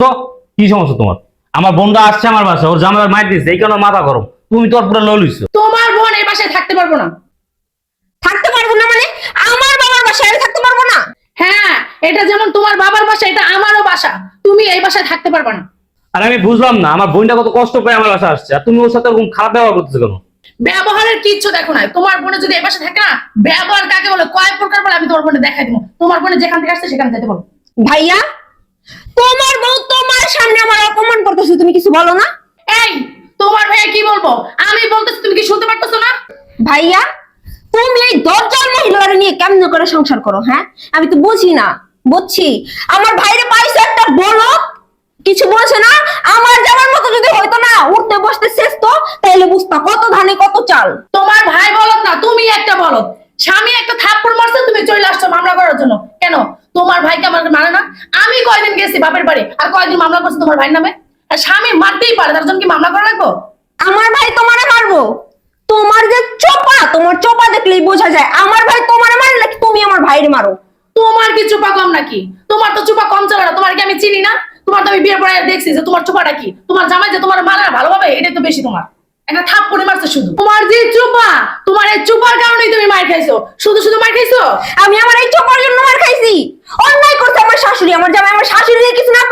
তো কি সমস্যা তোমার? আমার বোনটা আসছে আমার বাসা ওর জামাইয়ের মাইর দিচ্ছে এই কারণে মাথা গরম। তুমি তো পুরো লই লইছো। তোমার বোন এই বাসায় থাকতে পারব না। থাকতে পারব না মানে আমার বাবার বাসায় আমি থাকতে পারব না। হ্যাঁ এটা যেমন তোমার বাবার বাসা এটা আমারও বাসা। তুমি এই বাসায় থাকতে পারবে না। আর আমি বুঝলাম না আমার বোনটা কত কষ্ট পায় আমার বাসা আসছে আর তুমি ওর সাথে ওরকম খারাপ ব্যবহার করতেছো কেন? ব্যবহারের কিচ্ছু দেখো না তোমার বোনে যদি এই বাসায় থাকে না ব্যবহার কাকে বলে কয় প্রকার বলে আমি তোমার বোনে দেখাই দিব। তোমার বোনে যেখান থেকে আসছে সেখানে যেতে বলো ভাইয়া তোমার বউ তোমার সামনে আমার অপমান করতেছে তুমি কিছু বলো না? এই তোমার ভাইয়া কি বলব? আমি বলতেছি তুমি কি শুনতে পারতেছো না? ভাইয়া তুমি এই দরজার মহিলারা নিয়ে কেমন করে সংসার করো হ্যাঁ? আমি তো বুঝি না বুঝছি। আমার ভাইরে পাইছে একটা বলো কিছু বলছে না? আমার যাওয়ার মতো যদি হইতো না উঠতে বসতে শেষ তো তাইলে বুঝতা কত ধানে কত চাল। তোমার ভাই বলত না তুমি একটা বলত স্বামী একটা থাপ্পড় মারছে তুমি চলে আসছো মামলা করার জন্য। কেন তোমার ভাইকে আমার মানে না আমি কয়দিন গেছি বাপের বাড়ি? আর কয়দিন মামলা করছে তোমার ভাইয়ের নামে? আর স্বামী মারতেই পারে তার জন্য কি মামলা করা লাগবো? আমার ভাই তোমারে মারবো? তোমার যে চোপা তোমার চোপা দেখলেই বোঝা যায়। আমার ভাই তোমারে মারে নাকি তুমি আমার ভাইরে মারো? তোমার কি চুপা কম নাকি? তোমার তো চুপা কম চলে না তোমার কি আমি চিনি না? তোমার তো আমি বিয়ের পরে দেখছি যে তোমার চুপাটা কি? তোমার জামাই যে তোমার মারা ভালোভাবে এটাই তো বেশি তোমার। একটা থাপ করে মারছে শুধু। তোমার যে চোপা তোমার এই চোপার কারণেই তুমি মার খাইছো। শুধু শুধু মার খাইছো? আমি আমার এই চোপার জন্য মার খাইছি। অন্যায় আমার আমার জামাই আমার শাশুড়ি কিছু না